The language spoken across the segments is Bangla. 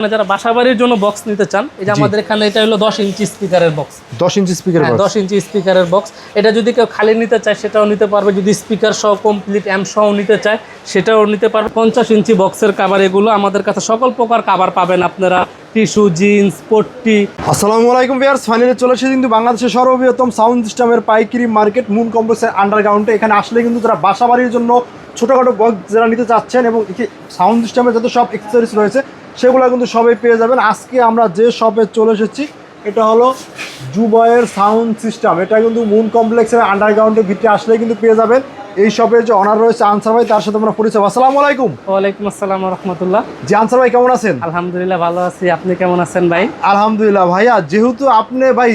আপনারা যারা বাসা বাড়ির জন্য বক্স নিতে চান এই যে আমাদের এখানে এটা হলো দশ ইঞ্চি স্পিকারের বক্স দশ ইঞ্চি স্পিকার হ্যাঁ দশ ইঞ্চি স্পিকারের বক্স এটা যদি কেউ খালি নিতে চায় সেটাও নিতে পারবে। যদি স্পিকার সহ কমপ্লিট অ্যাম্প সহ নিতে চায় সেটাও নিতে পারবে। পঞ্চাশ ইঞ্চি বক্সের কাভার এগুলো আমাদের কাছে সকল প্রকার কাভার পাবেন আপনারা। টিস্যু জিন্স পট্টি। আসসালামু আলাইকুম ভিউয়ার্স ফাইনালি চলে এসেছে কিন্তু বাংলাদেশের সর্ববৃহত্তম সাউন্ড সিস্টেমের পাইকারি মার্কেট মুন কমপ্লেক্সের আন্ডারগ্রাউন্ডে এখানে আসলে কিন্তু যারা বাসা বাড়ির জন্য ছোটোখাটো বক্স যারা নিতে চাচ্ছেন এবং সাউন্ড সিস্টেমের যত সব এক্সেসরিজ রয়েছে সেগুলো কিন্তু সবাই পেয়ে যাবেন। আজকে আমরা যে শপে চলে এসেছি এটা হলো জুবয়ের সাউন্ড সিস্টেম এটা কিন্তু মুন কমপ্লেক্সের আন্ডারগ্রাউন্ডে ভিতরে আসলে কিন্তু পেয়ে যাবেন। এই শপের যে অনার রয়েছে আনসার ভাই তার সাথে আমরা পরিচয়। আসসালামু আলাইকুম। ওয়ালাইকুম আসসালাম রহমতুল্লাহ। জি আনসার ভাই কেমন আছেন? আলহামদুলিল্লাহ ভালো আছি। আপনি কেমন আছেন ভাই? আলহামদুলিল্লাহ ভাইয়া যেহেতু আপনি ভাই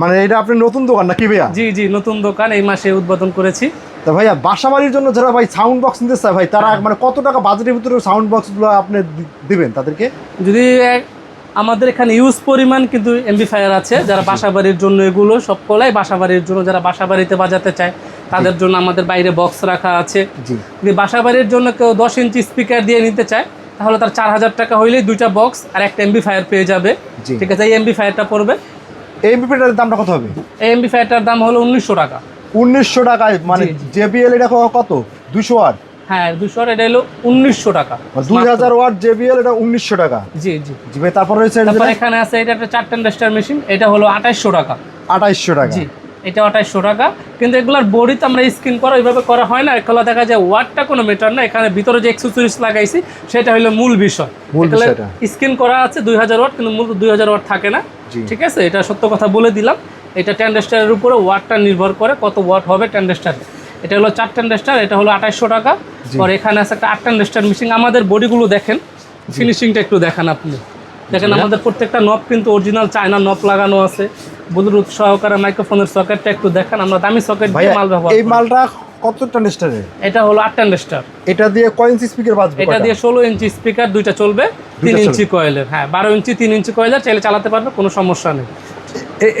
মানে এটা আপনি নতুন দোকান নাকি ভাইয়া? জি জি নতুন দোকান এই মাসে উদ্বোধন করেছি। তা ভাইয়া বাসা বাড়ির জন্য যারা ভাই সাউন্ড বক্স নিতে চায় ভাই তারা মানে কত টাকা বাজেটের ভিতরে সাউন্ড বক্সগুলো আপনি দিবেন তাদেরকে? যদি আমাদের এখানে ইউজ পরিমাণ কিন্তু এমবিফায়ার আছে যারা বাসা বাড়ির জন্য এগুলো সবকলাই বাসা বাড়ির জন্য যারা বাসা বাড়িতে বাজাতে চায় তাদের জন্য আমাদের বাইরে বক্স রাখা আছে। জি। যদি বাসা বাড়ির জন্য কেউ দশ ইঞ্চি স্পিকার দিয়ে নিতে চায় তাহলে তার চার হাজার টাকা হইলেই দুইটা বক্স আর একটা এমবিফায়ার পেয়ে যাবে। জি। ঠিক আছে এই এমবিফায়ারটা পড়বে। এই বিপিটার দামটা কত হবে? এই এমবিফায়ারটার দাম হলো উনিশশো টাকা। উনিশশো টাকায় মানে। জেবিএল এটা কত? দুশো ওয়াট? হ্যাঁ দুশো এটা হলো উনিশশো টাকা। দুই হাজার ওয়াট জেবিএল এটা উনিশশো টাকা। জি জি। জি ভাই তারপর রয়েছে তারপর এখানে আছে এটা একটা চার টেন্ডাস্টার মেশিন এটা হলো আঠাইশশো টাকা। আঠাইশশো টাকা। জি এটা আঠাইশশো টাকা। কিন্তু এগুলার বডিতে আমরা স্ক্রিন করা ওইভাবে করা হয় না। এগুলো দেখা যায় ওয়াটটা কোনো মেটার না। এখানে ভিতরে যে এক্সেসরিজ লাগাইছি সেটা হলো মূল বিষয়। স্ক্রিন করা আছে দুই হাজার ওয়াট কিন্তু মূল দুই হাজার ওয়াট থাকে না। ঠিক আছে? এটা সত্য কথা বলে দিলাম। এটা ট্যান্ডেস্টারের উপরে ওয়াটটা নির্ভর করে কত ওয়াট হবে টেন্ডেস্টারে এটা হলো চার টেন্ডেস্টার এটা হলো আঠাইশশো টাকা। আর এখানে আছে একটা আট টেন্ডেস্টার মেশিন আমাদের বডিগুলো দেখেন ফিনিশিংটা একটু দেখান আপনি। দেখেন আমাদের প্রত্যেকটা নব কিন্তু অরিজিনাল চায়না নব লাগানো আছে। ব্লুটুথ সহকারে মাইক্রোফোনের সকেটটা একটু দেখান আমরা দামি সকেট দিয়ে মাল ব্যবহার এই মালটা কত ট্রান্সটারের এটা হলো আট টেন্ডেস্টার এটা দিয়ে কয় ইঞ্চি স্পিকার বাজবে এটা দিয়ে ষোলো ইঞ্চি স্পিকার দুইটা চলবে তিন ইঞ্চি কয়েলের হ্যাঁ বারো ইঞ্চি তিন ইঞ্চি কয়েলের চাইলে চালাতে পারবে কোনো সমস্যা নেই।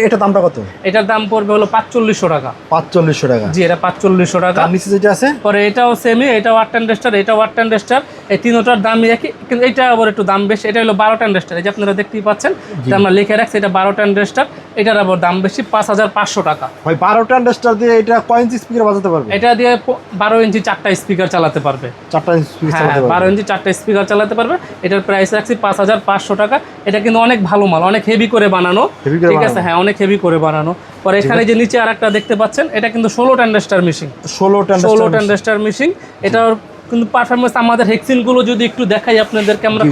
এটা দামটা কত? এটার দাম পড়বে হলো পাঁচচল্লিশশো টাকা। পাঁচচল্লিশশো টাকা। জি এটা পাঁচচল্লিশশো টাকা। নিচে যেটা আছে? পরে এটাও সেমি এটাও আট টেন্ডেস্টার এটাও আট টেন্ডেস্টার এই তিনোটার দামই একই কিন্তু এটা আবার একটু দাম বেশি। এটা হলো বারো টেন্ডেস্টার এই যে আপনারা দেখতেই পাচ্ছেন আমরা লিখে রাখছি এটা বারো টেন্ডেস্টার এটার আবার দাম বেশি পাঁচ হাজার পাঁচশো টাকা। ভাই বারো ট্রান্সটার দিয়ে এটা কয় ইঞ্চি স্পিকার বাজাতে পারবে? এটা দিয়ে বারো ইঞ্চি চারটা স্পিকার চালাতে পারবে। চারটা স্পিকার হ্যাঁ বারো ইঞ্চি চারটা স্পিকার চালাতে পারবে। এটার প্রাইস রাখছি পাঁচ হাজার পাঁচশো টাকা। এটা কিন্তু অনেক ভালো মাল অনেক হেভি করে বানানো। ঠিক আছে। হ্যাঁ অনেক হেভি করে বানানো। পরে এখানে যে নিচে আর একটা দেখতে পাচ্ছেন এটা কিন্তু ষোলো টেন্ডেস্টার মেশিন ষোলো ষোলো ট্রান্সটার টেন্ডেস্টার মেশিন এটার কিন্তু পারফরমেন্স আমাদের হেক্সিনগুলো যদি একটু দেখাই আপনাদেরকে আমরা।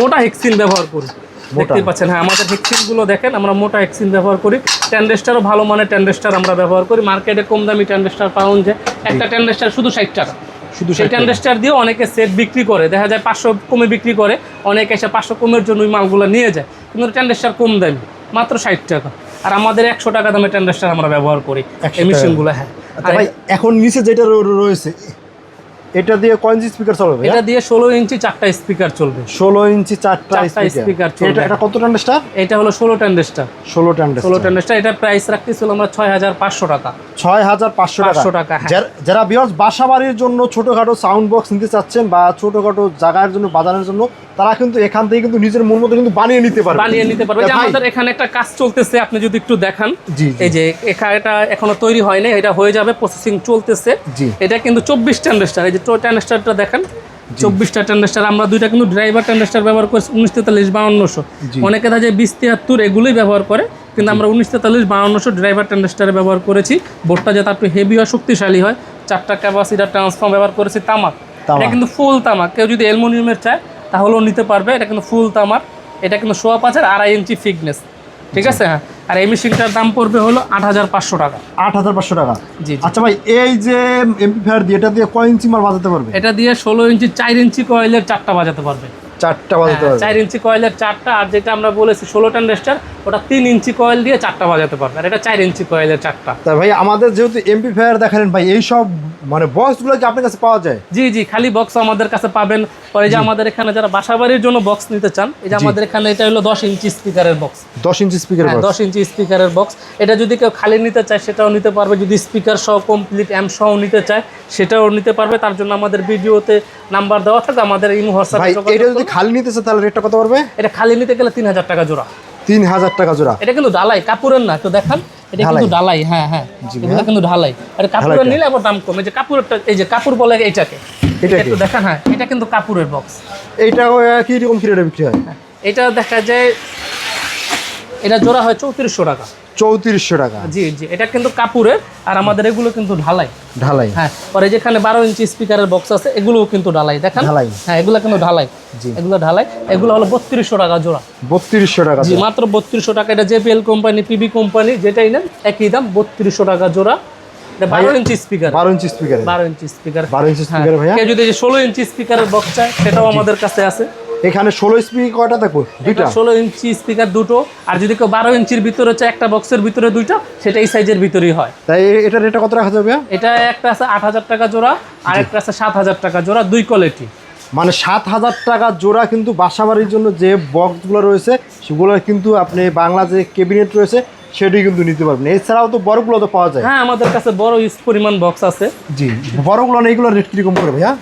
মোটা হেক্সিন ব্যবহার করি। দেখতে পাচ্ছেন হ্যাঁ আমাদের হেক্সিনগুলো দেখেন আমরা মোটা হেক্সিন ব্যবহার করি। টেন্ডেস্টারও ভালো মানের টেন্ডেস্টার আমরা ব্যবহার করি। মার্কেটে কম দামি টেন্ডেস্টার পাউন যে একটা টেন্ডেস্টার শুধু ষাট টাকা। শুধু সেই টেন্ডেস্টার দিয়ে অনেকে সেট বিক্রি করে। দেখা যায় পাঁচশো কমে বিক্রি করে অনেকে এসে পাঁচশো কমের জন্য ওই মালগুলো নিয়ে যায়। কিন্তু টেন্ডেস্টার কম দামি। মাত্র ষাট টাকা। আর আমাদের একশো টাকা দামে টেন্ডেস্টার আমরা ব্যবহার করি। 100 এই। মেশিনগুলো হ্যাঁ। এখন নিচে যেটা রয়েছে এটা দিয়ে কয় ইঞ্চি স্পিকার চলবে এটা দিয়ে ষোলো ইঞ্চি চারটা স্পিকার চলবে। ষোলো ইঞ্চি চারটা স্পিকার চলবে। এটা এটা কত ট্রান্সটার এটা হলো ষোলো টেন্ডেস্টার ষোলো ট্রান্সটার ষোলো টেন্ডেস্টার এটার প্রাইস রাখতেছিল আমরা ছয় হাজার পাঁচশো টাকা। ছয় হাজার পাঁচশো টাকা। 500 টাকা, হ্যাঁ। যারা- যারা বিয়ার্স বাসা বাড়ির জন্য ছোটোখাটো সাউন্ড বক্স নিতে চাচ্ছেন বা ছোটোখাটো জায়গার জন্য বাজানোর জন্য তারা কিন্তু এখান থেকে কিন্তু নিজের মন মতো কিন্তু বানিয়ে নিতে পারবে। বানিয়ে নিতে পারবে। যে আমাদের এখানে একটা কাজ চলতেছে আপনি যদি একটু দেখান। এই যে এখানে এটা এখনও তৈরি হয়নি এটা হয়ে যাবে প্রসেসিং চলতেছে। জি। এটা কিন্তু চব্বিশ টেন্ডেস্টার এই যে টেন্ডেস্টারটা দেখেন চব্বিশটা টেন্ডেস্টার আমরা দুইটা কিন্তু ড্রাইভার টেন্ডেস্টার ব্যবহার করছি উনিশ তেতাল্লিশ বাউন্নশো। অনেকে যায় বিশ তিয়াত্তর এগুলোই ব্যবহার করে কিন্তু আমরা উনিশ তেতাল্লিশ বাউন্নশো ড্রাইভার টেন্ডেস্টারে ব্যবহার করেছি। বোর্ডটা যাতে একটু হেভি হয় শক্তিশালী হয় চারটা ক্যাপাসিটার ট্রান্সফর্ম ব্যবহার করেছি তামাক। তামাক। এটা কিন্তু ফুল তামাক। কেউ যদি অ্যালুমিনিয়ামের চায় তাহলেও নিতে পারবে। এটা কিন্তু ফুল তামাক। এটা কিন্তু সোয়া পাঁচের আড়াই ইঞ্চি ফিটনেস ঠিক আছে হ্যাঁ। আর এই মেশিনটার দাম পড়বে হলো আট হাজার পাঁচশো টাকা। আট হাজার পাঁচশো টাকা? জি আচ্ছা ভাই এই যে এমপিফায়ার দিয়ে এটা দিয়ে কয় ইঞ্চি মাল বাজাতে পারবে? এটা দিয়ে ষোলো ইঞ্চি চার ইঞ্চি কয়েলের চারটা বাজাতে পারবে। চারটা বাজাতে হ্যাঁ, পারবে। চার ইঞ্চি কয়েলের চারটা আর যেটা আমরা বলেছি ষোলো টেন্ডেস্টার ওটা তিন ইঞ্চি কয়েল দিয়ে চারটা বাজাতে পারবে আর এটা চার ইঞ্চি কয়েলের চারটা। তা ভাই আমাদের যেহেতু এমপি ফায়ার দেখালেন ভাই এই সব মানে বক্সগুলো কি আপনার কাছে পাওয়া যায়? জি জি খালি বক্স আমাদের কাছে পাবেন। পরে যে আমাদের এখানে যারা বাসাবাড়ির জন্য বক্স নিতে চান এই যে আমাদের এখানে এটা হলো দশ ইঞ্চি স্পিকারের বক্স দশ ইঞ্চি স্পিকার হ্যাঁ দশ ইঞ্চি স্পিকারের বক্স এটা যদি কেউ খালি নিতে চায় সেটাও নিতে পারবে। যদি স্পিকার সহ কমপ্লিট অ্যাম্প সহ নিতে চায় সেটাও নিতে পারবে। তার জন্য আমাদের ভিডিওতে নাম্বার দেওয়া থাকে আমাদের ইমো হোয়াটসঅ্যাপে এটা যদি খালি নিতেছে তাহলে রেটটা কত পড়বে? এটা খালি নিতে গেলে তিন হাজার টাকা জোড়া। তিন হাজার টাকা জোড়া। এটা কিন্তু ঢালাই কাপড়ের না তো দেখান। এটা কিন্তু ঢালাই? হ্যাঁ হ্যাঁ। জি কিন্তু ঢালাই। এটা কাপড়ের নিলে আবার দাম কম। যে এই যে কাপড় বলে এইটাকে এটা কি? একটু দেখান হ্যাঁ। এটা কিন্তু কাপড়ের বক্স এইটা কি রকম কি রেটে বিক্রি হয়। এটা দেখা যায় এটা জোড়া হয় চৌত্রিশশো টাকা। চৌত্রিশশো টাকা। জি জি এটা কিন্তু কাপুরের আর আমাদের এগুলো কিন্তু ঢালাই। ঢালাই। হ্যাঁ পরে যেখানে বারো ইঞ্চি স্পিকারের বক্স আছে এগুলোও কিন্তু ঢালাই দেখেন। ঢালাই। হ্যাঁ এগুলো কিন্তু ঢালাই। জি। এগুলো ঢালাই। এগুলো হলো বত্রিশশো টাকা জোড়া। বত্রিশশো টাকা জি মাত্র বত্রিশশো টাকা। এটা জেপিএল কোম্পানি পিবি কোম্পানি যেটাই নেন একই দাম বত্রিশশো টাকা জোড়া। বারো ইঞ্চি স্পিকার বারো ইঞ্চি স্পিকার বারো ইঞ্চি স্পিকার বারো ইঞ্চি স্পিকার ভাইয়া? যদি ষোলো ইঞ্চি স্পিকারের বক্স চায় সেটাও আমাদের কাছে আছে। এখানে ষোলো স্পিক কয়টা দেখো? দুইটা? ষোলো ইঞ্চি স্পিকার দুটো আর যদি কেউ বারো ইঞ্চির ভিতরে হচ্ছে একটা বক্সের ভিতরে দুইটা সেটা এই সাইজের ভিতরেই হয়। তাই এটা রেটটা কত রাখা যাবে? এটা একটা আছে আট হাজার টাকা জোড়া আর একটা আছে সাত হাজার টাকা জোড়া দুই কোয়ালিটি মানে সাত হাজার টাকা জোড়া কিন্তু বাসাবাড়ির জন্য যে বক্সগুলো রয়েছে সেগুলো কিন্তু আপনি বাংলা যে ক্যাবিনেট রয়েছে সেটাই কিন্তু নিতে পারবেন। এছাড়াও তো বড়গুলো তো পাওয়া যায়। হ্যাঁ আমাদের কাছে বড় ইউজ পরিমাণ বক্স আছে। জি বড়গুলো না এইগুলো রেট কীরকম করবে ভাইয়া?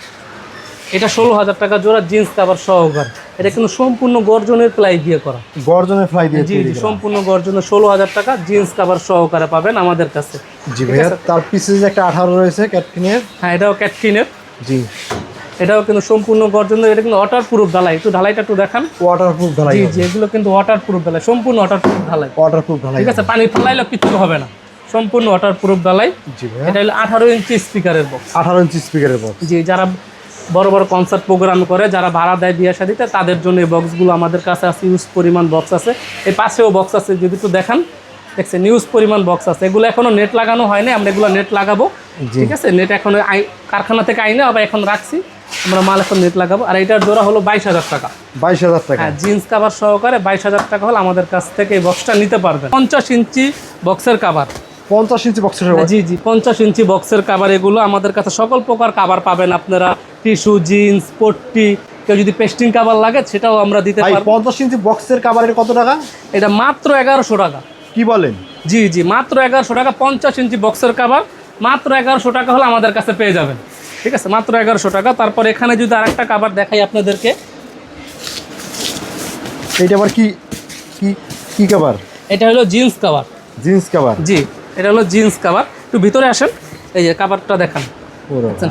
এটা ষোলো হাজার টাকা জোড়া জিন্স কাভার সহকার এটা কিন্তু সম্পূর্ণ গর্জনের প্লাই দিয়ে করা। গর্জনের ফ্লাই দিয়ে জি জি সম্পূর্ণ গর্জনের ষোলো হাজার টাকা জিন্স কাভার সহকারে পাবেন আমাদের কাছে। জি ভাইয়া তার পিছে যে একটা আঠারো রয়েছে ক্যাটকিনের। হ্যাঁ এটাও ক্যাটকিনের। জি। এটাও কিন্তু সম্পূর্ণ গর্জনের এটা কিন্তু ওয়াটার প্রুফ ঢালাই। একটু ঢালাইটা একটু দেখান। ওয়াটারপ্রুফ ঢালাই জি জি এগুলো কিন্তু ওয়াটার প্রুফ ঢালাই সম্পূর্ণ ওয়াটার প্রুফ ঢালাই। ওয়াটারপ্রুফ ঢালাই ঠিক আছে পানি ফেলাইলেও কিচ্ছু হবে না। সম্পূর্ণ ওয়াটার প্রুফ ঢালাই। জি ভাইয়া। এটা হলো আঠারো ইঞ্চি স্পিকারের বক্স আঠারো ইঞ্চি স্পিকারের বক্স জি যারা বড় বড় কনসার্ট প্রোগ্রাম করে যারা ভাড়া দেয় বিয়ে শাদিতে তাদের জন্য এই বক্সগুলো আমাদের কাছে আছে ইউজ পরিমাণ বক্স আছে। এই পাশেও বক্স আছে যদি একটু দেখান। দেখছেন নিউজ পরিমাণ বক্স আছে। এগুলো এখনও নেট লাগানো হয়নি আমরা এগুলো নেট লাগাবো। ঠিক আছে? নেট এখন কারখানা থেকে আইনে আবার এখন রাখছি। আমরা মাল এখন নেট লাগাবো। আর এটার জোড়া হলো বাইশ হাজার টাকা। বাইশ হাজার টাকা। হ্যাঁ জিন্স কাভার সহকারে বাইশ হাজার টাকা হলে আমাদের কাছ থেকে এই বক্সটা নিতে পারবেন। পঞ্চাশ ইঞ্চি বক্সের কাভার পঞ্চাশ ইঞ্চি বক্সের জি জি পঞ্চাশ ইঞ্চি বক্সের কাভার এগুলো আমাদের কাছে সকল প্রকার কাভার পাবেন আপনারা। টিস্যু জিন্স পট্টি কেউ যদি পেস্টিং কাভার লাগে সেটাও আমরা দিতে পারি পঞ্চাশ ইঞ্চি বক্সের কাভারের কত টাকা? এটা মাত্র এগারোশো টাকা। কি বলেন? জি জি মাত্র এগারোশো টাকা পঞ্চাশ ইঞ্চি বক্সের কাভার মাত্র এগারোশো টাকা হলে আমাদের কাছে পেয়ে যাবেন। ঠিক আছে? মাত্র এগারোশো টাকা। তারপর এখানে যদি আরেকটা কাভার দেখাই আপনাদেরকে। এইটা আবার কি কি কি কাভার এটা হলো jeans cover jeans cover ji এটা হলো জিন্স কাভার একটু ভিতরে আসেন। এই যে কাভারটা দেখান।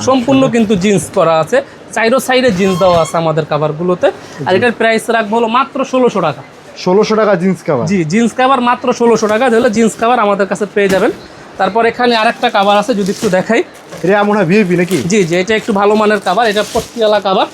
সম্পূর্ণ কিন্তু জিন্স করা আছে। চাইরো সাইডে জিন্স দেওয়া আছে আমাদের কাভারগুলোতে আর এটার প্রাইস রাখব হলো মাত্র ষোলোশো টাকা। ষোলোশো টাকা জিন্স কাভার জি জিন্স কাভার মাত্র ষোলোশো টাকা। হলে জিন্স কাভার আমাদের কাছে পেয়ে যাবেন। তারপর এখানে আরেকটা কাভার আছে যদি একটু দেখাই। এটা মনে হয় ভিআইপি নাকি? জি জি এটা একটু ভালো মানের কাভার এটা পট্টিওয়ালা কাভার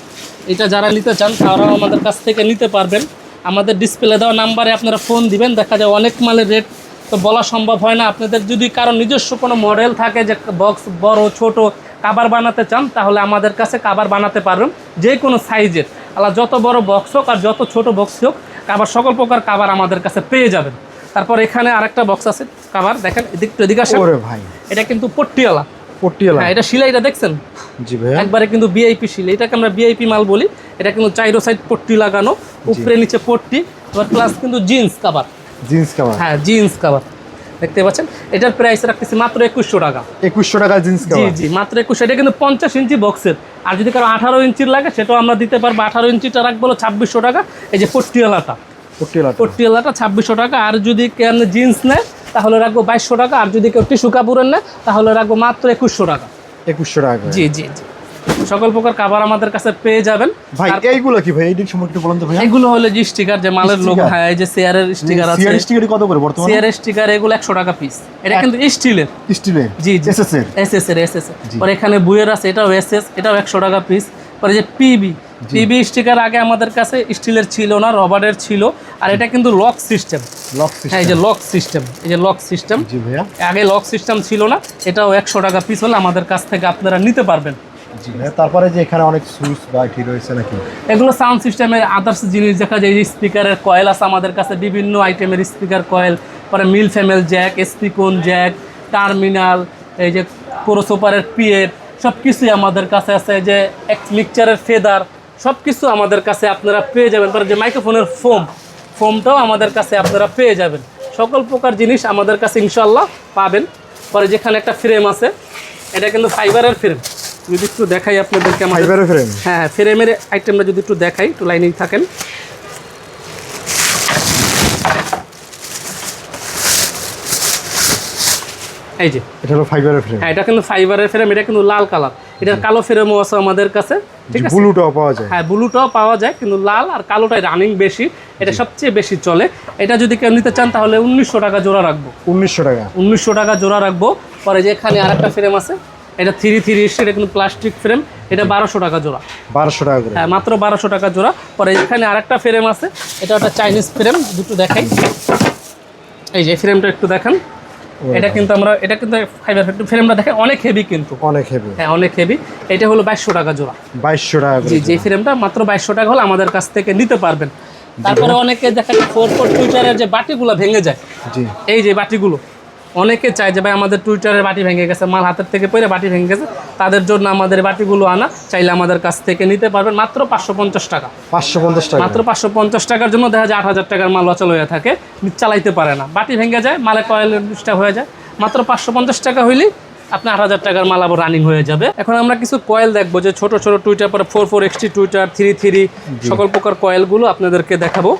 এটা যারা নিতে চান তারাও আমাদের কাছ থেকে নিতে পারবেন। আমাদের ডিসপ্লে দেওয়া নাম্বারে আপনারা ফোন দিবেন দেখা যায় অনেক মালের রেট তো বলা সম্ভব হয় না আপনাদের যদি কারও নিজস্ব কোনো মডেল থাকে যে বক্স বড় ছোট কাবার বানাতে চান তাহলে আমাদের কাছে কাবার বানাতে পারবেন যে কোনো সাইজের। আলা যত বড় বক্স হোক আর যত ছোট বক্স হোক কাবার সকল প্রকার কাবার আমাদের কাছে পেয়ে যাবেন। তারপর এখানে আরেকটা বক্স আছে কাবার দেখেন এদিক এদিকে আসেন। ওরে ভাই। এটা কিন্তু পট্টিওয়ালা। পট্টিয়ালা হ্যাঁ এটা সিলাইটা দেখছেন? জি ভাইয়া। একবারে কিন্তু বিআইপি শিল এটাকে আমরা বিআইপি মাল বলি। এটা কিন্তু চাইরো সাইড পট্টি লাগানো উপরে নিচে পট্টি এবার প্লাস কিন্তু জিন্স কাভার জিন্স কাবার হ্যাঁ জিন্স কাভার দেখতে পাচ্ছেন? এটার প্রাইস রাখতেছি মাত্র একুশশো টাকা। একুশশো টাকা জিন্স জি জি মাত্র একুশশো। এটা কিন্তু পঞ্চাশ ইঞ্চি বক্সের আর যদি কারও আঠারো ইঞ্চির লাগে সেটাও আমরা দিতে পারব। আঠারো ইঞ্চিটা রাখব ছাব্বিশশো টাকা। এই যে পট্টিওয়ালাটা। পট্টিওয়ালাটা। ছাব্বিশশো টাকা। আর যদি কেন জিন্স নেয় তাহলে রাখব বাইশশো টাকা। আর যদি কেউ টিস্যু কাপড়ের নেয় তাহলে রাখব মাত্র একুশশো টাকা। একুশশো টাকা জি জি জি। সকল প্রকার কাভার আমাদের কাছে পেয়ে যাবেন। ভাই এইগুলো কি ভাই? এইদিক সম্পর্কে একটু বলুন তো ভাইয়া। এগুলো হলো যে স্টিকার যে মালের লোগো? হ্যাঁ এই যে চেয়ারের স্টিকার আছে। সিআর স্টিকারই কত করে বর্তমানে? চেয়ারের স্টিকার এগুলো একশো টাকা পিস এটা কিন্তু স্টিলের স্টিলে জি জি। এসএস এর এস এস এর এস এস জি। পরে এখানে বুয়ের আছে এটাও এস এস এটাও একশো টাকা পিস পরে যে পিবি পিবি স্টিকার আগে আমাদের কাছে স্টিলের ছিল না রবারের ছিল। আর এটা কিন্তু লক সিস্টেম লক হ্যাঁ এই যে লক সিস্টেম এই যে লক সিস্টেম জি ভাইয়া। আগে লক সিস্টেম ছিল না এটাও একশো টাকা পিস হলে আমাদের কাছ থেকে আপনারা নিতে পারবেন। জি তারপরে যে এখানে অনেক সুইচ বা এটি রয়েছে নাকি? এগুলো সাউন্ড সিস্টেমের আদার্স জিনিস দেখা যায় যে স্পিকারের কয়েল আছে আমাদের কাছে, বিভিন্ন আইটেমের স্পিকার কয়েল পরে male female jack speakon jack terminal এই যে কোরোসোপারের পিএড সব কিছুই আমাদের কাছে আছে যে এক মিক্সচারের ফেদার সব কিছু আমাদের কাছে আপনারা পেয়ে যাবেন। পরে যে মাইক্রোফোনের ফোম ফোমটাও আমাদের কাছে আপনারা পেয়ে যাবেন। সকল প্রকার জিনিস আমাদের কাছে ইনশাল্লাহ পাবেন। পরে যেখানে একটা ফ্রেম আছে, এটা কিন্তু ফাইবারের ফ্রেম যদি একটু দেখাই আপনাদেরকে আমাদের ফ্রেম হ্যাঁ ফ্রেমের আইটেমটা যদি একটু দেখাই একটু লাইনিং থাকেন। এই যে। এটা হলো ফাইবারের ফ্রেম হ্যাঁ এটা কিন্তু ফাইবারের ফ্রেম এটা কিন্তু লাল কালার এটার কালো ফ্রেমও আছে আমাদের কাছে ঠিক আছে? ব্লুটাও পাওয়া যায়। হ্যাঁ ব্লুটাও পাওয়া যায় কিন্তু লাল আর কালোটাই রানিং বেশি। এটা সবচেয়ে বেশি চলে। এটা যদি কেউ নিতে চান তাহলে উনিশশো টাকা জোড়া রাখব। উনিশশো টাকা। উনিশশো টাকা জোড়া রাখব। পরে যে এখানে আর একটা ফ্রেম আছে এটা থ্রি থ্রি এটা কিন্তু প্লাস্টিক ফ্রেম এটা বারোশো টাকা জোড়া। বারোশো টাকা হ্যাঁ মাত্র বারোশো টাকা জোড়া। পরে এখানে আরেকটা ফ্রেম আছে এটা একটা চাইনিজ ফ্রেম দুটো দেখাই। এই যে ফ্রেমটা একটু দেখান। এটা কিন্তু আমরা এটা কিন্তু ফাইবার ফ্রেমটা দেখেন অনেক হেভি কিন্তু। অনেক হেভি হ্যাঁ অনেক হেভি এটা হলো বাইশশো টাকা জোড়া। বাইশশো টাকা জি যে ফ্রেমটা মাত্র বাইশশো টাকা হলে আমাদের কাছ থেকে নিতে পারবেন। তারপরে অনেকে দেখা যায় ফোর ফোর টুইটারের যে বাটিগুলো ভেঙে যায়। জি। এই যে বাটিগুলো অনেকে চায় যে ভাই আমাদের টুইটারের বাটি ভেঙে গেছে মাল হাতের থেকে পড়ে বাটি ভেঙে গেছে তাদের জন্য আমাদের বাটিগুলো আনা চাইলে আমাদের কাছ থেকে নিতে পারবেন মাত্র পাঁচশো পঞ্চাশ টাকা। পাঁচশো পঞ্চাশ টাকা। মাত্র পাঁচশো পঞ্চাশ টাকার জন্য দেখা যায় আট হাজার টাকার মাল অচল হয়ে থাকে চালাইতে পারে না। বাটি ভেঙে যায় মালে কয়েল ডিস্টার্ব হয়ে যায়। মাত্র পাঁচশো পঞ্চাশ টাকা হইলেই আপনার আট হাজার টাকার মাল আবার রানিং হয়ে যাবে। এখন আমরা কিছু কয়েল দেখব যে ছোট ছোট টুইটার পরে four four XT tweeter three three সকল প্রকার কয়েলগুলো আপনাদেরকে দেখাবো।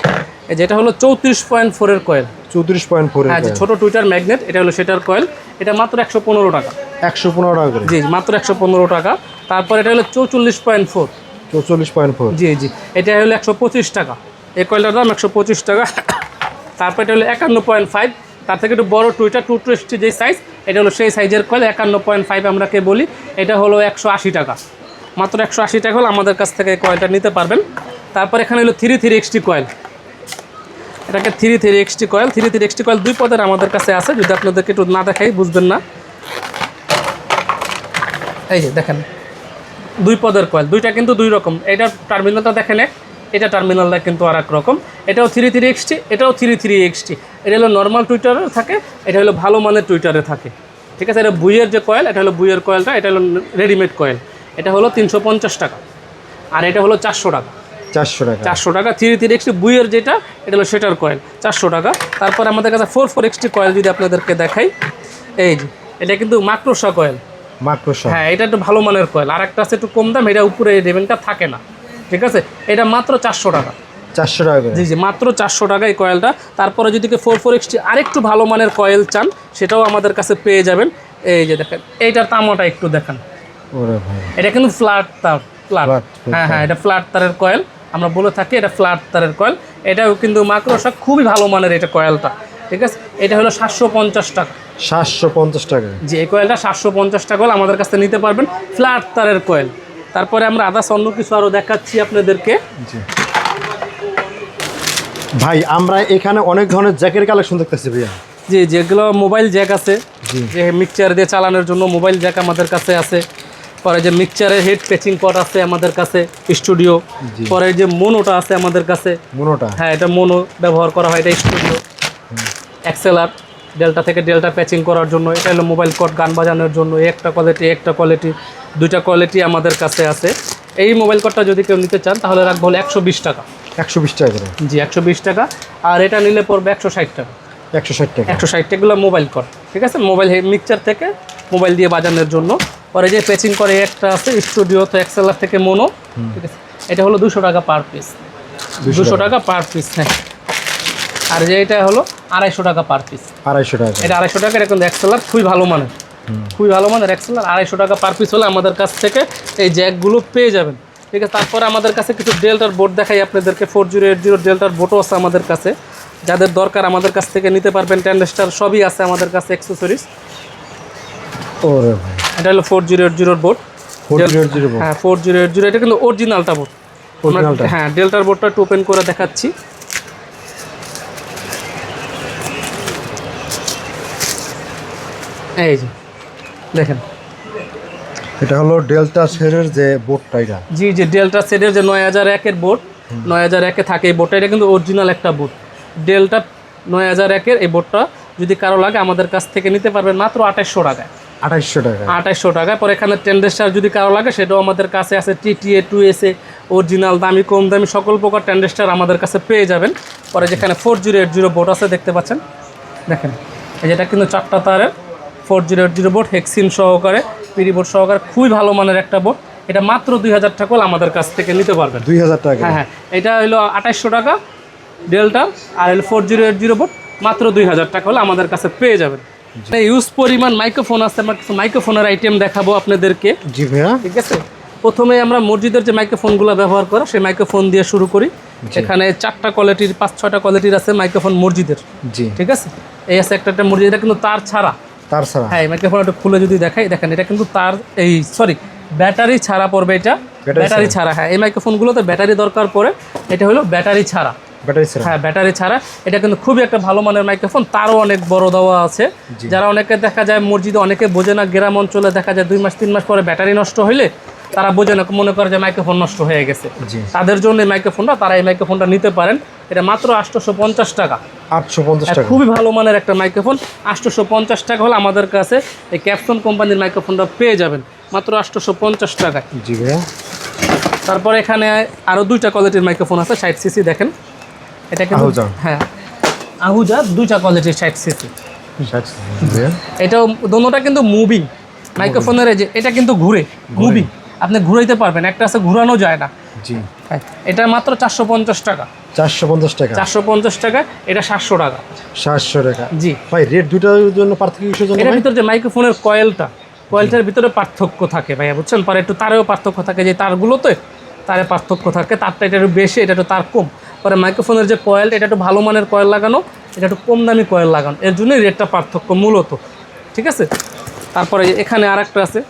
এই যেটা হলো চৌত্রিশ পয়েন্ট ফোরের কয়েল। চৌত্রিশ পয়েন্ট ফোর হ্যাঁ ছোট টুইটার ম্যাগনেট এটা হলো সেটার কয়েল এটা মাত্র একশো পনেরো টাকা। একশো পনেরো টাকা করে। জি মাত্র একশো পনেরো টাকা। তারপর এটা হলো চৌচল্লিশ পয়েন্ট ফোর চৌচল্লিশ পয়েন্ট ফোর জি জি এটা হলো একশো পঁচিশ টাকা। এই কয়েলটার দাম একশো পঁচিশ টাকা। তারপর এটা হলো একান্ন পয়েন্ট ফাইভ তার থেকে একটু বড় টুইটার টু টোয়েস্টি যে সাইজ এটা হলো সেই সাইজের কয়েল একান্ন পয়েন্ট ফাইভ আমরাকে বলি। এটা হলো একশো আশি টাকা। মাত্র একশো আশি টাকা হলে আমাদের কাছ থেকে কয়েলটা নিতে পারবেন। তারপর এখানে হলো থ্রি থ্রি এক্সটি কয়েল এটাকে three three XT coil three three XT coil দুই পদের আমাদের কাছে আছে, যদি আপনাদেরকে একটু না দেখাই, বুঝবেন না। এই যে দেখেন, দুই পদের কয়েল দুইটা কিন্তু দুই রকম। এটা টার্মিনালটা দেখেন এক, এটা টার্মিনালটা কিন্তু আর এক রকম। এটাও থ্রি থ্রি এক্সটি এটাও থ্রি থ্রি এক্সটি এটা হলো নর্মাল টুইটারে থাকে, এটা হলো ভালো মানের টুইটারে থাকে। ঠিক আছে, এটা বুইয়ের যে কয়েল এটা হলো বুইয়ের কয়েলটা এটা হলো রেডিমেড কয়েল এটা হলো তিনশো পঞ্চাশ টাকা। আর এটা হলো চারশো টাকা। চারশো টাকা। চারশো টাকা থ্রি থ্রি এক্সটি বুইয়ের যেটা এটা হলো সেটার কয়েল চারশো টাকা। তারপর আমাদের কাছে ফোর ফোর এক্সটি কয়েল যদি আপনাদেরকে দেখাই এই যে এটা কিন্তু মাক্রোসা কয়েল মাক্রোসা হ্যাঁ এটা একটু ভালো মানের কয়েল আর একটা আছে একটু কম দাম এটা উপরে রেবেনটা থাকে না। ঠিক আছে? এটা মাত্র চারশো টাকা। চারশো টাকা জি জি মাত্র চারশো টাকা এই কয়েলটা তারপরে যদি ফোর ফোর এক্সটি আরেকটু ভালো মানের কয়েল চান সেটাও আমাদের কাছে পেয়ে যাবেন। এই যে দেখেন এইটার তামাটা একটু দেখেন। এটা কিন্তু ফ্ল্যাট তার ফ্ল্যাট হ্যাঁ হ্যাঁ এটা ফ্ল্যাট তারের কয়েল আমরা বলে থাকি এটা ফ্ল্যাট তারের কয়েল এটাও কিন্তু মাকড়সা খুবই ভালো মানের এটা কয়েলটা ঠিক আছে? এটা হলো সাতশো পঞ্চাশ টাকা। সাতশো পঞ্চাশ টাকা। যে এই কয়েলটা সাতশো পঞ্চাশ টাকা হলে আমাদের কাছে নিতে পারবেন ফ্ল্যাট তারের কয়েল তারপরে আমরা আদার্স অন্য কিছু আরও দেখাচ্ছি আপনাদেরকে। জি। ভাই আমরা এখানে অনেক ধরনের জ্যাকের কালেকশন দেখতেছি ভাইয়া। যে যেগুলো মোবাইল জ্যাক আছে। যে মিক্সচার দিয়ে চালানোর জন্য মোবাইল জ্যাক আমাদের কাছে আছে। পরে যে মিক্সচারের হেড প্যাচিং কট আছে আমাদের কাছে স্টুডিও। পরে যে মোনোটা আছে আমাদের কাছে মনোটা হ্যাঁ এটা মোনো ব্যবহার করা হয় এটা স্টুডিও এক্সেলার ডেল্টা থেকে ডেল্টা প্যাচিং করার জন্য এটা হলো মোবাইল কট গান বাজানোর জন্য একটা কোয়ালিটি একটা কোয়ালিটি দুইটা কোয়ালিটি আমাদের কাছে আছে। এই মোবাইল কটটা যদি কেউ নিতে চান তাহলে রাখব হলো একশো বিশ টাকা। একশো বিশ টাকা জি একশো বিশ টাকা। আর এটা নিলে পড়বে একশো ষাট টাকা। একশো ষাট টাকা। একশো ষাট টাকাগুলো মোবাইল কট ঠিক আছে? মোবাইল মিক্সচার থেকে মোবাইল দিয়ে বাজানোর জন্য। পরে যে প্যাচিং করে একটা আছে স্টুডিও তো এক্সেলার থেকে মোনো ঠিক আছে? এটা হলো দুশো টাকা পার পিস দুশো টাকা। পার পিস হ্যাঁ। আর যে এটা হলো আড়াইশো টাকা পার পিস আড়াইশো টাকা। এটা আড়াইশো টাকা এটা কিন্তু এক্সেলার খুবই ভালো মানের। খুবই ভালো মানের এক্সেলার আড়াইশো টাকা পার পিস হলে আমাদের কাছ থেকে এই জ্যাকগুলো পেয়ে যাবেন। ঠিক আছে? তারপরে আমাদের কাছে কিছু ডেল্টার বোর্ড দেখাই আপনাদেরকে। ফোর জিরো এইট জিরো ডেল্টার বোর্ডও আছে আমাদের কাছে। যাদের দরকার আমাদের কাছ থেকে নিতে পারবেন টেন্ডেস্টার সবই আছে আমাদের কাছে অ্যাক্সেসরিজ ওরে ভাই। এটা হলো ফোর জিরো এইট জিরোর বোর্ড হ্যাঁ ফোর জিরো এইট জিরো এটা কিন্তু অরিজিনালটা বোর্ড হ্যাঁ ডেল্টার বোর্ডটা একটু ওপেন করে দেখাচ্ছি। এই যে দেখেন। এটা হলো ডেল্টা শেরের যে বোর্ডটা এটা। জি জি ডেল্টা সেটের যে নয় হাজার একের বোর্ড নয় হাজার একে থাকে এই বোর্ডটা এটা কিন্তু অরিজিনাল একটা বোর্ড ডেল্টা নয় হাজার একের এই বোর্ডটা যদি কারও লাগে আমাদের কাছ থেকে নিতে পারবেন মাত্র আঠাশশো টাকায়। আঠাইশশো টাকা। আঠাশশো টাকায় পরে এখানে টেন্ডেস্টার যদি কারও লাগে সেটাও আমাদের কাছে আছে টিটিএ টু এসে অরিজিনাল দামি কম দামি সকল প্রকার টেন্ডেস্টার আমাদের কাছে পেয়ে যাবেন। পরে যেখানে four zero eight zero board আছে দেখতে পাচ্ছেন। দেখেন এই যেটা কিন্তু চারটা তারের four zero eight zero board hexene সহকারে পিডি বোর্ড সহকারে খুবই ভালো মানের একটা বোর্ড এটা মাত্র দুই হাজার টাকা হলে আমাদের কাছ থেকে নিতে পারবেন। দুই হাজার টাকা। হ্যাঁ হ্যাঁ এটা হলো আঠাশশো টাকা ডেল্টা আর হলো four zero eight zero board মাত্র দুই হাজার টাকা হলে আমাদের কাছে পেয়ে যাবেন। ইউজ পরিমাণ মাইক্রোফোন আছে আমরা কিছু মাইক্রোফোনের আইটেম দেখাবো আপনাদেরকে। জি ভাইয়া। ঠিক আছে? প্রথমে আমরা মসজিদের যে মাইক্রোফোনগুলো ব্যবহার করা সেই মাইক্রোফোন দিয়ে শুরু করি। এখানে চারটা কোয়ালিটির পাঁচ ছয়টা কোয়ালিটির আছে মাইক্রোফোন মসজিদের। জি। ঠিক আছে? এই আছে একটা একটা মসজিদ এটা কিন্তু তার ছাড়া। তার ছাড়া। হ্যাঁ এই মাইক্রোফোন একটু খুলে যদি দেখাই দেখেন এটা কিন্তু তার এই সরি ব্যাটারি ছাড়া পড়বে এটা। ব্যাটারি ছাড়া। হ্যাঁ এই মাইক্রোফোনগুলোতে ব্যাটারি দরকার পড়ে। এটা হলো ব্যাটারি ছাড়া। ব্যাটারি ছাড়া? হ্যাঁ ব্যাটারি ছাড়া। এটা কিন্তু খুবই একটা ভালো মানের মাইক্রোফোন তারও অনেক বড় দেওয়া আছে। যারা অনেকে দেখা যায় মসজিদে অনেকে বোঝে না গ্রাম অঞ্চলে দেখা যায় দুই মাস তিন মাস পরে ব্যাটারি নষ্ট হইলে তারা বোঝে না মনে করে যে মাইক্রোফোন নষ্ট হয়ে গেছে। তাদের জন্য এই মাইক্রোফোনটা তারা এই মাইক্রোফোনটা নিতে পারেন। এটা মাত্র আটশোশো পঞ্চাশ টাকা। আটশো পঞ্চাশ টাকা। খুবই ভালো মানের একটা মাইক্রোফোন আটশোশো পঞ্চাশ টাকা হলে আমাদের কাছে এই ক্যাপসন কোম্পানির মাইক্রোফোনটা পেয়ে যাবেন। মাত্র আটশোশো পঞ্চাশ টাকায়। জি ভাইয়া। তারপর এখানে আরও দুইটা কোয়ালিটির মাইক্রোফোন আছে ষাট সিসি দেখেন। এটা কিন্তু আহুজা। হ্যাঁ। আহুজা দুইটা কোয়ালিটির ষাট সিসি এটাও দোনোটা কিন্তু মুভিং মাইক্রোফোনের যে এটা কিন্তু ঘুরে মুভিং আপনি ঘুরাইতে পারবেন একটা আছে ঘুরানো যায় না। জি। হ্যাঁ এটা মাত্র চারশো পঞ্চাশ টাকা। চারশো পঞ্চাশ টাকা। চারশো পঞ্চাশ টাকা এটা সাতশো টাকা। সাতশো টাকা। জি। ভাই রেট দুটার জন্য পার্থক্য কিসের জন্য এটার ভিতরে যে মাইক্রোফোনের কয়েলটা কয়েলটার ভিতরে পার্থক্য থাকে ভাইয়া বুঝছেন? পরে একটু তারেও পার্থক্য থাকে যে তারগুলোতে তারে পার্থক্য থাকে তারটা এটা একটু বেশি এটা একটু তার কম। পরে মাইক্রোফোনের যে কয়েল এটা একটু ভালো মানের কয়েল লাগানো এটা একটু কম দামি কয়েল লাগানো। এর জন্যই রেটটা পার্থক্য মূলত। ঠিক আছে? তারপরে এখানে আর একটা আছে।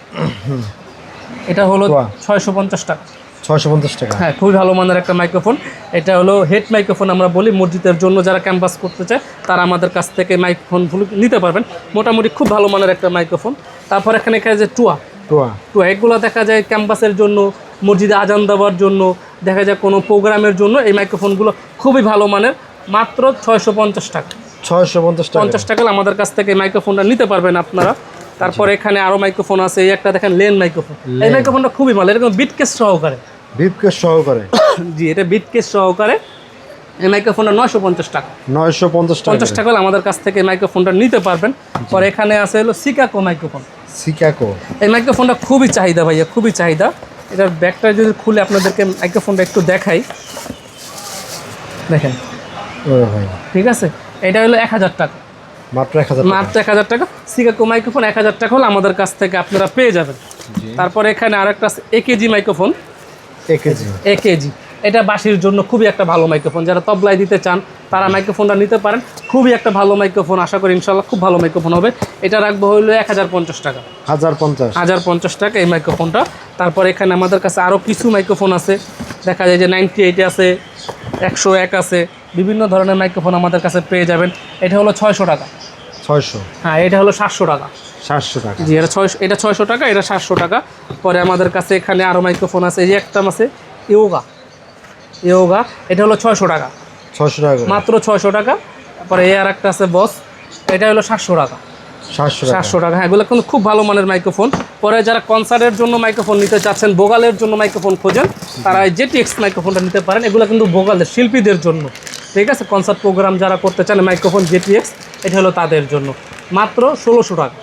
এটা হলো ছয়শো পঞ্চাশ টাকা। ছয়শো পঞ্চাশ টাকা? হ্যাঁ খুবই ভালো মানের একটা মাইক্রোফোন এটা হলো হেড মাইক্রোফোন আমরা বলি। মসজিদের জন্য যারা ক্যাম্পাস করতে চায় তারা আমাদের কাছ থেকে মাইক্রোফোনগুলো নিতে পারবেন। মোটামুটি খুব ভালো মানের একটা মাইক্রোফোন তারপর এখানে এখানে যে টুয়া। টুয়া। টুয়া এগুলো দেখা যায় ক্যাম্পাসের জন্য মসজিদে আজান দেওয়ার জন্য দেখা যায় কোনো প্রোগ্রামের জন্য এই মাইক্রোফোনগুলো খুবই ভালো মানের মাত্র ছয়শো পঞ্চাশ টাকা। ছয়শো পঞ্চাশ পঞ্চাশ টাকা আমাদের কাছ থেকে মাইক্রোফোনটা নিতে পারবেন আপনারা। তারপর এখানে আরও মাইক্রোফোন আছে এই একটা দেখেন লেন মাইক্রোফোন এই মাইক্রোফোনটা খুবই ভালো এরকম বিটকেস সহকারে। বিপকে সহকারে। জি এটা বিটকেস সহকারে। এই মাইক্রোফোনটা নয়শো পঞ্চাশ টাকা। নয়শো পঞ্চাশ পঞ্চাশ টাকা আমাদের কাছ থেকে মাইক্রোফোনটা নিতে পারবেন। পরে এখানে আছে হলো সিকাকো মাইক্রোফোন সিকাকো এই মাইক্রোফোনটা খুবই চাহিদা ভাইয়া খুবই চাহিদা। এটার ব্যাগটা যদি খুলে আপনাদেরকে মাইক্রোফোনটা একটু দেখাই। দেখেন। ঠিক আছে? এটা হলো এক হাজার টাকা। মাত্র এক হাজার মাত্র এক হাজার টাকা। সিকাকো মাইক্রোফোন এক হাজার টাকা হলো আমাদের কাছ থেকে আপনারা পেয়ে যাবেন। তারপরে এখানে আর একটা আছে KG microphone A KG AKG এটা বাসির জন্য খুবই একটা ভালো মাইক্রোফোন যারা তবলায় দিতে চান তারা মাইক্রোফোনটা নিতে পারেন। খুবই একটা ভালো মাইক্রোফোন আশা করি ইনশাল্লাহ খুব ভালো মাইক্রোফোন হবে। এটা রাখব হইল এক হাজার পঞ্চাশ টাকা। হাজার পঞ্চাশ। হাজার পঞ্চাশ টাকা এই মাইক্রোফোনটা তারপর এখানে আমাদের কাছে আরও কিছু মাইক্রোফোন আছে। দেখা যায় যে নাইনটি এইট আছে একশো এক আছে। বিভিন্ন ধরনের মাইক্রোফোন আমাদের কাছে পেয়ে যাবেন। এটা হলো ছয়শো টাকা। ছয়শো। হ্যাঁ এটা হলো সাতশো টাকা। সাতশো টাকা। জি এটা ছয়শো এটা ছয়শো টাকা এটা সাতশো টাকা। পরে আমাদের কাছে এখানে আরও মাইক্রোফোন আছে। এই যে একটা আছে ইয়োগা। ইয়োগা এটা হলো ছয়শো টাকা। ছয়শো টাকা। মাত্র ছয়শো টাকা। তারপরে এ আর একটা আছে বস এটা হলো সাতশো টাকা। সাতশো টাকা। হ্যাঁ এগুলো কিন্তু খুব ভালো মানের মাইক্রোফোন। পরে যারা কনসার্টের জন্য মাইক্রোফোন নিতে চাচ্ছেন বোগালের জন্য মাইক্রোফোন খোঁজেন তারা এই জেটিএক্স মাইক্রোফোনটা নিতে পারেন। এগুলো কিন্তু বোগালের শিল্পীদের জন্য। ঠিক আছে? কনসার্ট প্রোগ্রাম যারা করতে চান মাইক্রোফোন জেটিএক্স এটা হলো তাদের জন্য। মাত্র ষোলোশো টাকা।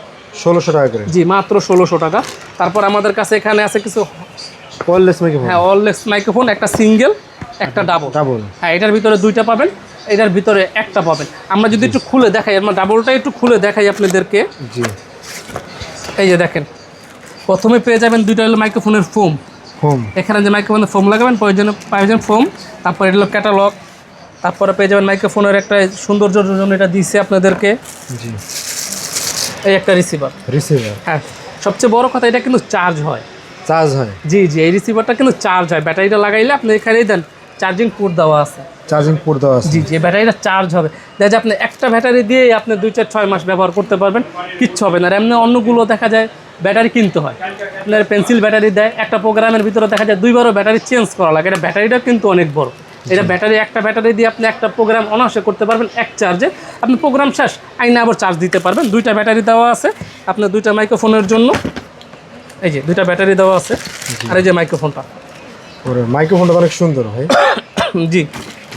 ষোলোশো টাকা করে। জি মাত্র ষোলোশো টাকা। তারপর আমাদের কাছে এখানে আছে কিছু ওয়ারলেস মাইক্রোফোন। হ্যাঁ অললেস মাইক্রোফোন একটা সিঙ্গেল। একটা ডাবল ডাবল হ্যাঁ এটার ভিতরে দুইটা পাবেন এটার ভিতরে একটা পাবেন। আমরা যদি একটু খুলে দেখাই আমরা ডাবলটা একটু খুলে দেখাই আপনাদেরকে। জি। এই যে দেখেন প্রথমে পেয়ে যাবেন দুইটা হলো মাইক্রোফোনের ফোম হোম এখানে যে মাইক্রোফোনের ফোম লাগাবেন প্রয়োজনে প্রয়োজন ফোম তারপর এটা হলো ক্যাটালগ তারপরে পেয়ে যাবেন মাইক্রোফোনের একটা সৌন্দর্যের জন্য এটা দিচ্ছে আপনাদেরকে। জি। এই একটা রিসিভার রিসিভার হ্যাঁ সবচেয়ে বড় কথা এটা কিন্তু চার্জ হয়। চার্জ হয়। জি জি এই রিসিভারটা কিন্তু চার্জ হয়। ব্যাটারিটা লাগাইলে আপনি এখানেই দেন। চার্জিং পোর্ট দেওয়া আছে। চার্জিং পোর্ট দেওয়া আছে। জি জি ব্যাটারিটা চার্জ হবে। দেখা যায় আপনি একটা ব্যাটারি দিয়ে আপনি দুই চার ছয় মাস ব্যবহার করতে পারবেন কিচ্ছু হবে না। আর এমনি অন্যগুলো দেখা যায় ব্যাটারি কিনতে হয়। আপনার পেন্সিল ব্যাটারি দেয় একটা প্রোগ্রামের ভিতরে দেখা যায় দুইবারও ব্যাটারি চেঞ্জ করা লাগে। এটা ব্যাটারিটা কিন্তু অনেক বড়। এটা ব্যাটারি একটা ব্যাটারি দিয়ে আপনি একটা প্রোগ্রাম অনায়াসে করতে পারবেন এক চার্জে আপনি প্রোগ্রাম শেষ আইনে আবার চার্জ দিতে পারবেন। দুইটা ব্যাটারি দেওয়া আছে আপনার দুইটা মাইক্রোফোনের জন্য। এই যে দুইটা ব্যাটারি দেওয়া আছে। আর এই যে মাইক্রোফোনটা ওরে মাইক্রোফোনটা অনেক সুন্দর ভাই। জি।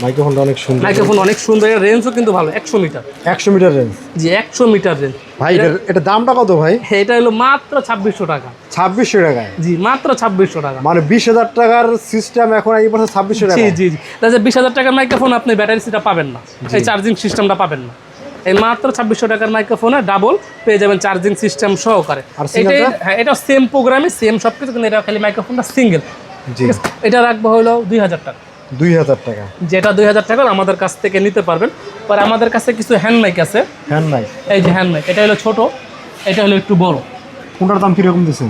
মাইক্রোফোনটা অনেক সুন্দর। মাইক্রোফোন অনেক সুন্দর এর রেঞ্জও কিন্তু ভালো একশো মিটার। একশো মিটার রেঞ্জ জি একশো মিটার রেঞ্জ ভাই এটা দামটা কত ভাই? এটা হলো মাত্র ছাব্বিশশো টাকা। ছাব্বিশশো টাকায়? জি মাত্র ছাব্বিশশো টাকা। মানে বিশ হাজার টাকার সিস্টেম এখন এই বছর ছাব্বিশশো টাকা জি জি। জি তাহলে বিশ হাজার টাকার মাইক্রোফোন আপনি ব্যাটারি সিটা পাবেন না। এই চার্জিং সিস্টেমটা পাবেন না। এই মাত্র ছাব্বিশশো টাকার মাইক্রোফোনে ডাবল পেয়ে যাবেন চার্জিং সিস্টেম সহকারে। আর এটাই হ্যাঁ এটা সেম প্রোগ্রামে সেম সব কিছু কিন্তু এটা খালি মাইক্রোফোনটা সিঙ্গেল এটা রাখব হলো দুই হাজার টাকা। দুই হাজার টাকা। যেটা দুই হাজার টাকা আমাদের কাছ থেকে নিতে পারবেন। পরে আমাদের কাছে কিছু হ্যান্ড মাইক আছে। হ্যাঁ নাই এই যে হ্যান্ড মাইক এটা হলো ছোট এটা হলো একটু বড়। কোনটার দাম কীরকম দিচ্ছেন?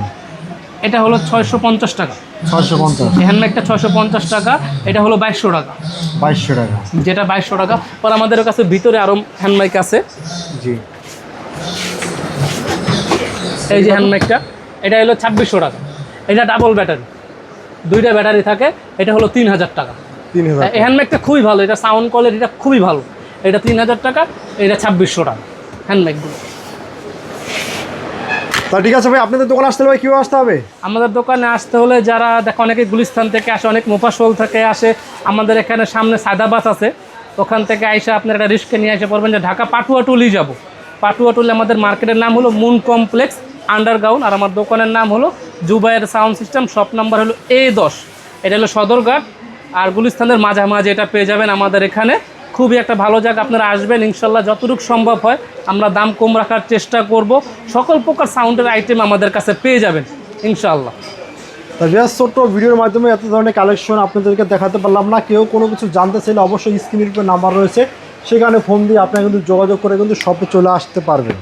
এটা হলো ছয়শো পঞ্চাশ টাকা। ছয়শো পঞ্চাশ। এই হ্যান্ড মাইকটা ছয়শো পঞ্চাশ টাকা এটা হলো বাইশশো টাকা। বাইশশো টাকা। যেটা বাইশশো টাকা। পর আমাদের কাছে ভিতরে আরও হ্যান্ড মাইক আছে। জি। এই যে হ্যান্ড মাইকটা এটা হলো ছাব্বিশশো টাকা। এটা ডাবল ব্যাটারি দুইটা ব্যাটারি থাকে এটা হলো তিন হাজার টাকা। তিন হাজার এই হ্যান্ড মাইকটা খুবই ভালো এটা সাউন্ড কোয়ালিটিটা খুবই ভালো। এটা তিন হাজার টাকা এটা ছাব্বিশশো টাকা হ্যান্ড মাইকগুলো তা ঠিক আছে ভাই আপনাদের দোকান আসতে হবে কেউ আসতে হবে? আমাদের দোকানে আসতে হলে যারা দেখো অনেকে গুলিস্তান থেকে আসে অনেক মোফাসল থেকে আসে আমাদের এখানে সামনে সাদাবাস আছে। ওখান থেকে আইসা আপনার একটা রিস্কে নিয়ে এসে পড়বেন যে ঢাকা পাটুয়া টুলি যাব। পাটুয়া টুলি আমাদের মার্কেটের নাম হলো মুন কমপ্লেক্স আন্ডারগ্রাউন্ড আর আমার দোকানের নাম হলো Zubair sound system, shop number হলো এ দশ। এটা হলো সদরঘাট আর গুলিস্তানের মাঝামাঝি, এটা পেয়ে যাবেন আমাদের এখানে। খুবই একটা ভালো জায়গা, আপনারা আসবেন, ইনশাল্লাহ যতটুকু সম্ভব হয় আমরা দাম কম রাখার চেষ্টা করব। সকল প্রকার সাউন্ডের আইটেম আমাদের কাছে পেয়ে যাবেন, ইনশাল্লাহ। বেশ ছোট্ট ভিডিওর মাধ্যমে এত ধরনের কালেকশন আপনাদেরকে দেখাতে পারলাম না। কেউ কোনো কিছু জানতে চাইলে অবশ্যই স্ক্রিনের উপর নাম্বার রয়েছে। সেখানে ফোন দিয়ে আপনারা কিন্তু যোগাযোগ করে কিন্তু শপে চলে আসতে পারবেন।